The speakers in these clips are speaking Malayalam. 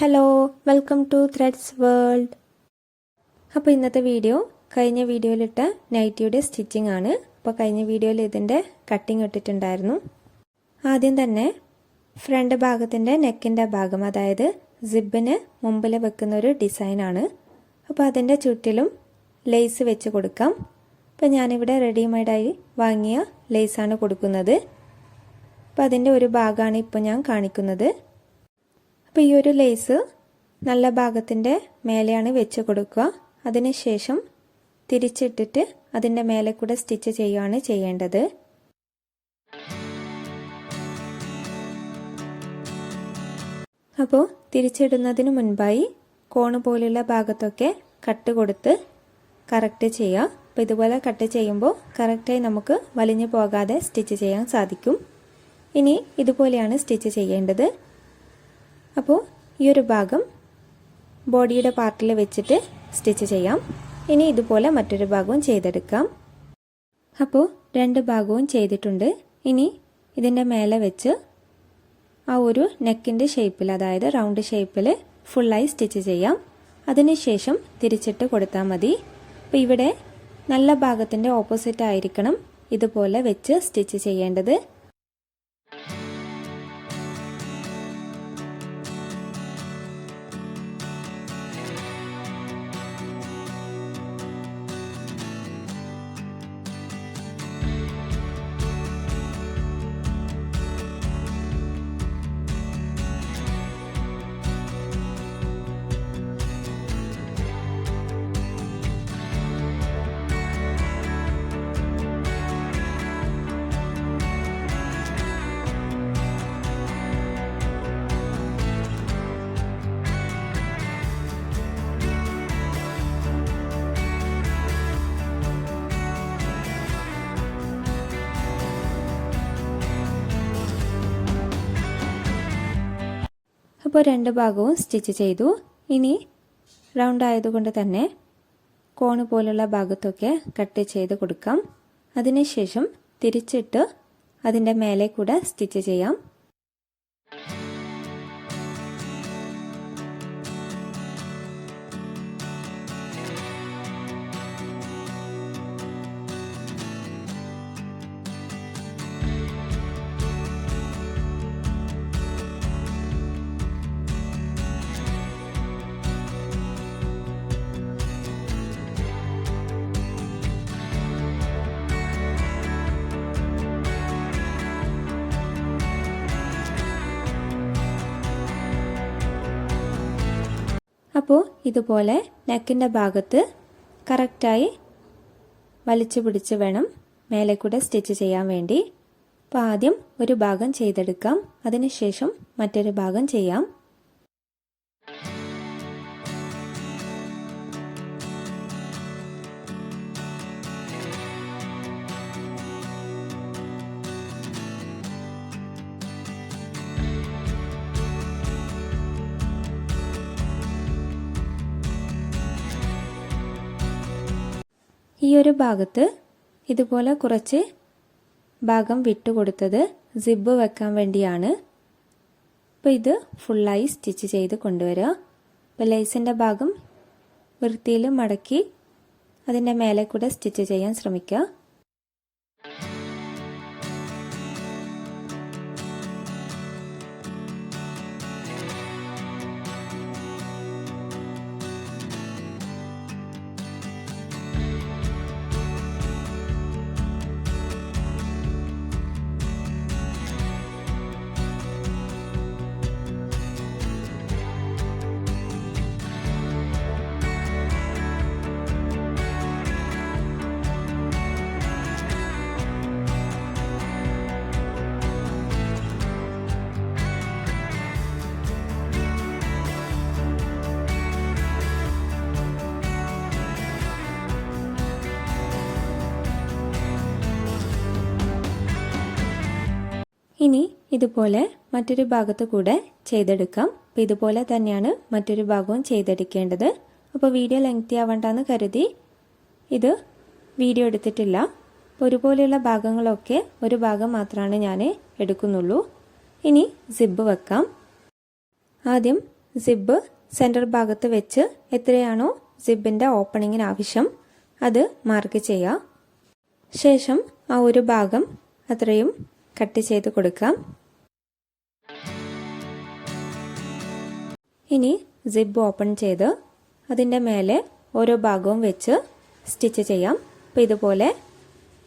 Hello welcome to threads world അപ്പോൾ ഇന്നത്തെ വീഡിയോ കഴിഞ്ഞ വീഡിയോയിലിട്ട നൈറ്റിയുടെ സ്റ്റിച്ചിങ് ആണ്. അപ്പോൾ കഴിഞ്ഞ വീഡിയോയിൽ ഇതിന്റെ കട്ടിങ് ഇട്ടിട്ടുണ്ടായിരുന്നു. ആദ്യം തന്നെ ഫ്രണ്ട് ഭാഗത്തിന്റെ നെക്കിന്റെ ഭാഗം അതായത് സിബിന് മുമ്പിൽ വെക്കുന്ന ഒരു ഡിസൈനാണ് അപ്പോൾ അതിന്റെ ചുറ്റിലും ലേസ് വെച്ച് കൊടുക്കാം. അപ്പോൾ ഞാനിവിടെ റെഡിമെയ്ഡായി വാങ്ങിയ ലേസാണ് കൊടുക്കുന്നത്. അപ്പോൾ അതിന്റെ ഒരു ഭാഗമാണ് ഇപ്പോൾ ഞാൻ കാണിക്കുന്നത്. അപ്പോൾ ഈ ഒരു ലേസ് നല്ല ഭാഗത്തിന്റെ മേലെയാണ് വെച്ച് കൊടുക്കുക. അതിനുശേഷം തിരിച്ചിട്ടിട്ട് അതിന്റെ മേലെ കൂടെ സ്റ്റിച്ച് ചെയ്യുകയാണ് ചെയ്യേണ്ടത്. അപ്പോൾ തിരിച്ചിടുന്നതിന് മുൻപായി കോണ് പോലുള്ള ഭാഗത്തൊക്കെ കട്ട് കൊടുത്ത് കറക്റ്റ് ചെയ്യുക അപ്പോൾ ഇതുപോലെ കട്ട് ചെയ്യുമ്പോൾ കറക്റ്റായി നമുക്ക് വലിഞ്ഞു പോകാതെ സ്റ്റിച്ച് ചെയ്യാൻ സാധിക്കും. ഇനി ഇതുപോലെയാണ് സ്റ്റിച്ച് ചെയ്യേണ്ടത്. അപ്പോൾ ഈ ഒരു ഭാഗം ബോഡിയുടെ പാർട്ടിൽ വെച്ചിട്ട് സ്റ്റിച്ച് ചെയ്യാം. ഇനി ഇതുപോലെ മറ്റൊരു ഭാഗവും ചെയ്തെടുക്കാം. അപ്പോൾ രണ്ട് ഭാഗവും ചെയ്തിട്ടുണ്ട്. ഇനി ഇതിന്റെ മേലെ വെച്ച് ആ ഒരു നെക്കിന്റെ ഷേപ്പിൽ അതായത് റൗണ്ട് ഷേപ്പിൽ ഫുള്ളായി സ്റ്റിച്ച് ചെയ്യാം. അതിനുശേഷം തിരിച്ചിട്ട് കൊടുത്താൽ മതി. അപ്പോൾ ഇവിടെ നല്ല ഭാഗത്തിന്റെ ഓപ്പോസിറ്റ് ആയിരിക്കണം ഇതുപോലെ വെച്ച് സ്റ്റിച്ച് ചെയ്യേണ്ടത്. അപ്പോൾ രണ്ട് ഭാഗവും സ്റ്റിച്ച് ചെയ്തു. ഇനി റൗണ്ട് ആയതുകൊണ്ട് തന്നെ കോണ് പോലുള്ള ഭാഗത്തൊക്കെ കട്ട് ചെയ്ത് കൊടുക്കാം. അതിനുശേഷം തിരിച്ചിട്ട് അതിന്റെ മേലെ കൂടെ സ്റ്റിച്ച് ചെയ്യാം. അപ്പോൾ ഇതുപോലെ നെക്കിന്റെ ഭാഗത്ത് കറക്റ്റായി വലിച്ചു പിടിച്ച് വേണം മേലെ കൂടെ സ്റ്റിച്ച് ചെയ്യാൻ വേണ്ടി. അപ്പോൾ ആദ്യം ഒരു ഭാഗം ചെയ്തെടുക്കാം. അതിനുശേഷം മറ്റൊരു ഭാഗം ചെയ്യാം. ഈ ഒരു ഭാഗത്ത് ഇതുപോലെ കുറച്ച് ഭാഗം വിട്ടുകൊടുത്തത് സിബ് വെക്കാൻ വേണ്ടിയാണ്. അപ്പോൾ ഇത് ഫുള്ളായി സ്റ്റിച്ച് ചെയ്ത് കൊണ്ടുവരിക. അപ്പോൾ ലേസിന്റെ ഭാഗം വൃത്തിയിൽ മടക്കി അതിന്റെ മേലെ കൂടെ സ്റ്റിച്ച് ചെയ്യാൻ ശ്രമിക്കുക. ഇതുപോലെ മറ്റൊരു ഭാഗത്ത് കൂടെ ചെയ്തെടുക്കാം. അപ്പോൾ ഇതുപോലെ തന്നെയാണ് മറ്റൊരു ഭാഗവും ചെയ്തെടുക്കേണ്ടത്. അപ്പോൾ വീഡിയോ ലെങ്തി ആവണ്ടെന്ന് കരുതി ഇത് വീഡിയോ എടുത്തിട്ടില്ല. ഒരുപോലെയുള്ള ഭാഗങ്ങളൊക്കെ ഒരു ഭാഗം മാത്രമാണ് ഞാൻ എടുക്കുന്നുള്ളൂ. ഇനി സിബ് വെക്കാം. ആദ്യം സിബ് സെന്റർ ഭാഗത്ത് വെച്ച് എത്രയാണോ സിബിന്റെ ഓപ്പണിങ്ങിന് ആവശ്യം അത് മാർക്ക് ചെയ്യാം. ശേഷം ആ ഒരു ഭാഗം അത്രയും കട്ട് ചെയ്ത് കൊടുക്കാം. ഇനി സിബ് ഓപ്പൺ ചെയ്ത് അതിന്റെ മേലെ ഓരോ ഭാഗവും വെച്ച് സ്റ്റിച്ച് ചെയ്യാം. അപ്പോൾ ഇതുപോലെ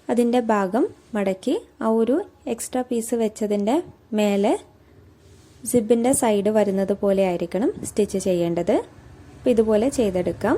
അതിന്റെ ഭാഗം മടക്കി ആ ഒരു എക്സ്ട്രാ പീസ് വെച്ചതിന്റെ മേലെ സിബിന്റെ സൈഡ് വരുന്നത് പോലെ ആയിരിക്കണം സ്റ്റിച്ച് ചെയ്യേണ്ടത്. അപ്പോൾ ഇതുപോലെ ചെയ്തെടുക്കാം.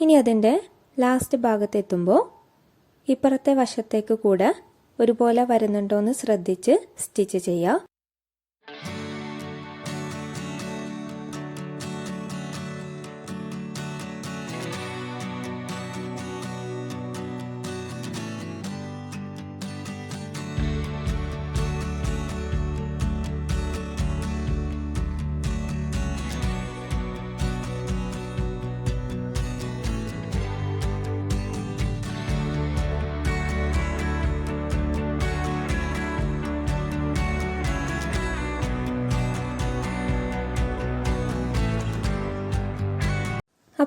ഇനി അതിന്റെ ലാസ്റ്റ് ഭാഗത്തെത്തുമ്പോൾ ഇപ്പുറത്തെ വശത്തേക്ക് കൂടെ ഒരുപോലെ വരുന്നുണ്ടോ എന്ന് ശ്രദ്ധിച്ച് സ്റ്റിച്ച് ചെയ്യുക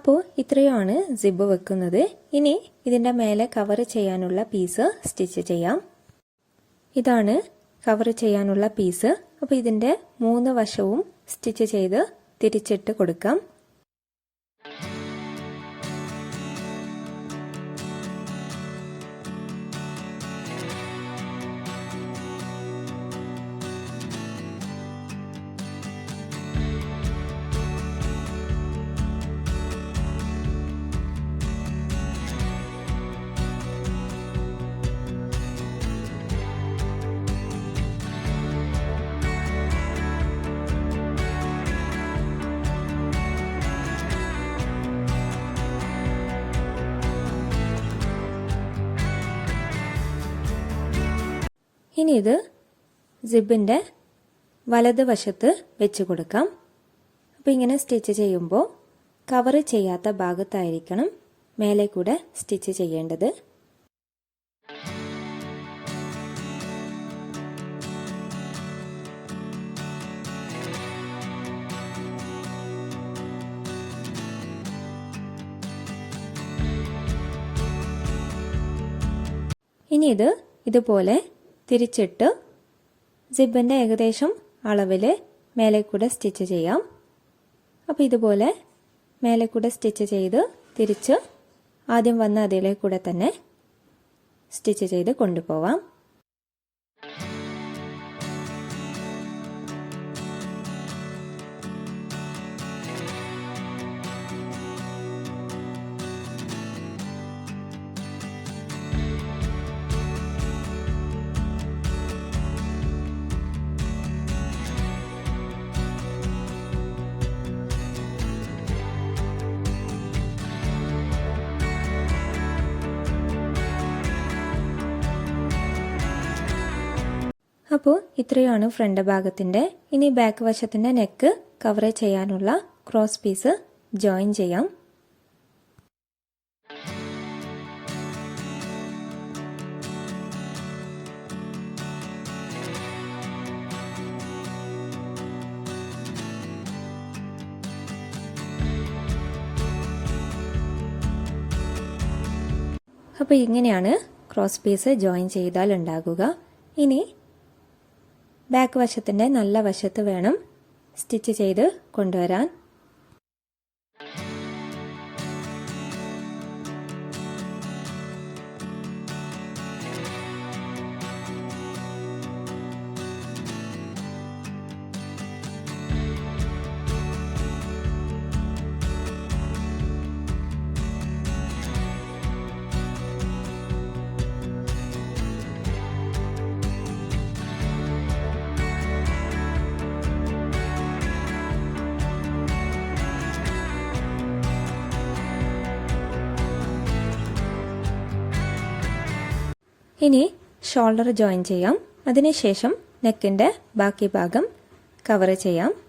അപ്പോൾ ഇത്രയുമാണ് സിബ് വെക്കുന്നത്. ഇനി ഇതിന്റെ മേലെ കവർ ചെയ്യാനുള്ള പീസ് സ്റ്റിച്ച് ചെയ്യാം. ഇതാണ് കവർ ചെയ്യാനുള്ള പീസ് അപ്പോൾ ഇതിന്റെ മൂന്ന് വശവും സ്റ്റിച്ച് ചെയ്ത് തിരിച്ചിട്ട് കൊടുക്കാം. ഇനി ഇത് സിബിന്റെ വലതുവശത്ത് വെച്ച് കൊടുക്കാം. അപ്പോൾ ഇങ്ങനെ സ്റ്റിച്ച് ചെയ്യുമ്പോൾ കവർ ചെയ്യാത്ത ഭാഗത്തായിരിക്കണം മേലെ കൂടെ സ്റ്റിച്ച് ചെയ്യേണ്ടത്. ഇനി ഇത് ഇതുപോലെ തിരിച്ചിട്ട് സിബിന്റെ ഏകദേശം അളവിൽ മേലെ കൂടെ സ്റ്റിച്ച് ചെയ്യാം. അപ്പോൾ ഇതുപോലെ മേലെ കൂടെ സ്റ്റിച്ച് ചെയ്ത് തിരിച്ച് ആദ്യം വന്ന അതിലെ കൂടെ തന്നെ സ്റ്റിച്ച് ചെയ്ത് കൊണ്ടുപോവാം. അപ്പോൾ ഇത്രയാണ് ഫ്രണ്ട് ഭാഗത്തിന്റെ. ഇനി ബാക്ക് വശത്തിന്റെ നെക്ക് കവർ ചെയ്യാനുള്ള ക്രോസ് പീസ് ജോയിൻ ചെയ്യാം. അപ്പോൾ ഇങ്ങനെയാണ് ക്രോസ് പീസ് ജോയിൻ ചെയ്താൽ ഉണ്ടാകുക. ഇനി ബാക്ക് വശത്തിന്റെ നല്ല വശത്ത് വേണം സ്റ്റിച്ച് ചെയ്ത് കൊണ്ടുവരാൻ. ഇനി ഷോൾഡർ ജോയിൻ ചെയ്യാം. അതിനുശേഷം നെക്കിന്റെ ബാക്കി ഭാഗം കവർ ചെയ്യാം.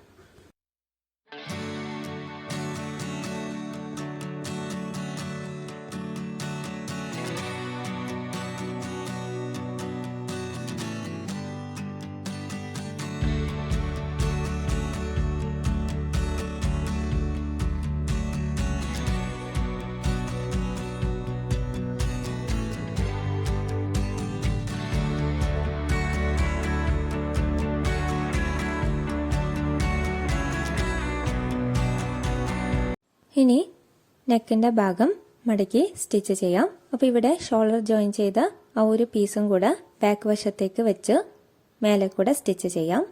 ഇനി നെക്കിന്റെ ഭാഗം മടക്കി സ്റ്റിച്ച് ചെയ്യാം. അപ്പോൾ ഇവിടെ ഷോൾഡർ ജോയിൻ ചെയ്ത ആ ഒരു പീസും കൂടെ ബാക്ക് വശത്തേക്ക് വെച്ച് മേലെ കൂടെ സ്റ്റിച്ച് ചെയ്യാം.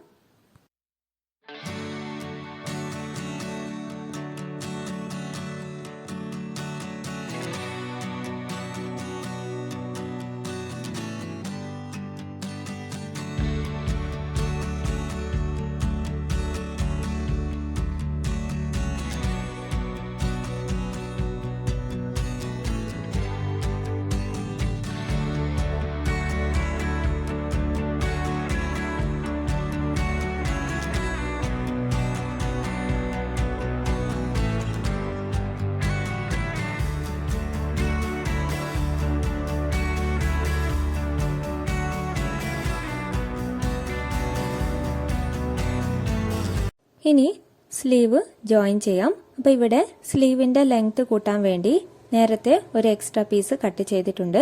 ഇനി സ്ലീവ് ജോയിൻ ചെയ്യാം. അപ്പോൾ ഇവിടെ സ്ലീവിന്റെ ലെങ്ത് കൂട്ടാൻ വേണ്ടി നേരത്തെ ഒരു എക്സ്ട്രാ പീസ് കട്ട് ചെയ്തിട്ടുണ്ട്.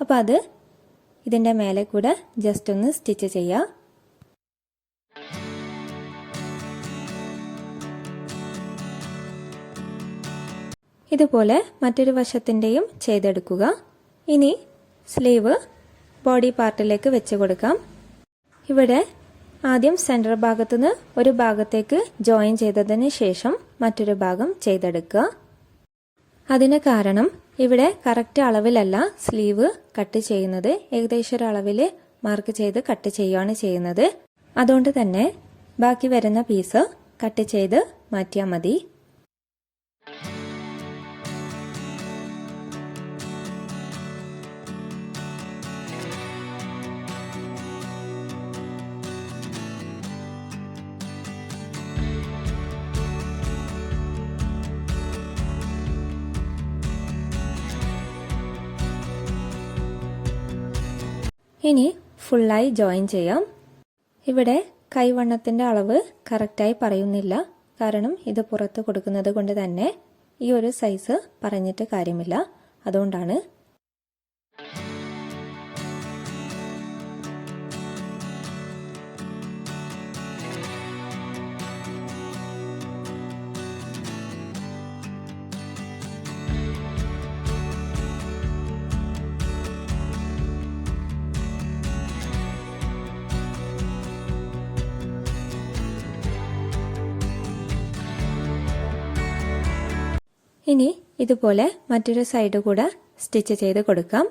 അപ്പോൾ അത് ഇതിന്റെ മേലെ കൂടെ ജസ്റ്റ് ഒന്ന് സ്റ്റിച്ച് ചെയ്യാം. ഇതുപോലെ മറ്റൊരു വശത്തിന്റെയും ചെയ്തെടുക്കുക. ഇനി സ്ലീവ് ബോഡി പാർട്ടിലേക്ക് വെച്ച് കൊടുക്കാം. ഇവിടെ ആദ്യം സെന്റർ ഭാഗത്തുനിന്ന് ഒരു ഭാഗത്തേക്ക് ജോയിൻ ചെയ്തതിന് ശേഷം മറ്റൊരു ഭാഗം ചെയ്തെടുക്കുക. അതിന് കാരണം ഇവിടെ കറക്റ്റ് അളവിലല്ല സ്ലീവ് കട്ട് ചെയ്യുന്നത്. ഏകദേശം ഒരു അളവിൽ മാർക്ക് ചെയ്ത് കട്ട് ചെയ്യുകയാണ് ചെയ്യുന്നത്. അതുകൊണ്ട് തന്നെ ബാക്കി വരുന്ന പീസ് കട്ട് ചെയ്ത് മാറ്റിയാൽ മതി. ഇനി ഫുള്ളായി ജോയിൻ ചെയ്യാം. ഇവിടെ കൈവണ്ണത്തിന്റെ അളവ് കറക്റ്റായി പറയുന്നില്ല. കാരണം ഇത് പുറത്ത് കൊടുക്കുന്നത് കൊണ്ട് തന്നെ ഈ ഒരു സൈസ് പറഞ്ഞിട്ട് കാര്യമില്ല. അതുകൊണ്ടാണ് ഇനി ഇതുപോലെ മറ്റൊരു സൈഡ് കൂടെ സ്റ്റിച്ച് ചെയ്ത് കൊടുക്കാം.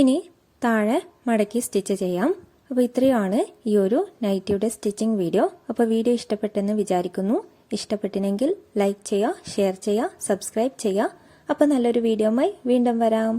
ഇനി താഴെ മടക്കി സ്റ്റിച്ച് ചെയ്യാം. അപ്പോൾ ഇത്രയാണ് ഈ ഒരു നൈറ്റിയുടെ സ്റ്റിച്ചിങ് വീഡിയോ അപ്പോൾ വീഡിയോ ഇഷ്ടപ്പെട്ടെന്ന് വിചാരിക്കുന്നു. ഇഷ്ടപ്പെട്ടിനെങ്കിൽ ലൈക്ക് ചെയ്യുക ഷെയർ ചെയ്യുക സബ്സ്ക്രൈബ് ചെയ്യുക. അപ്പോൾ നല്ലൊരു വീഡിയോയുമായി വീണ്ടും വരാം.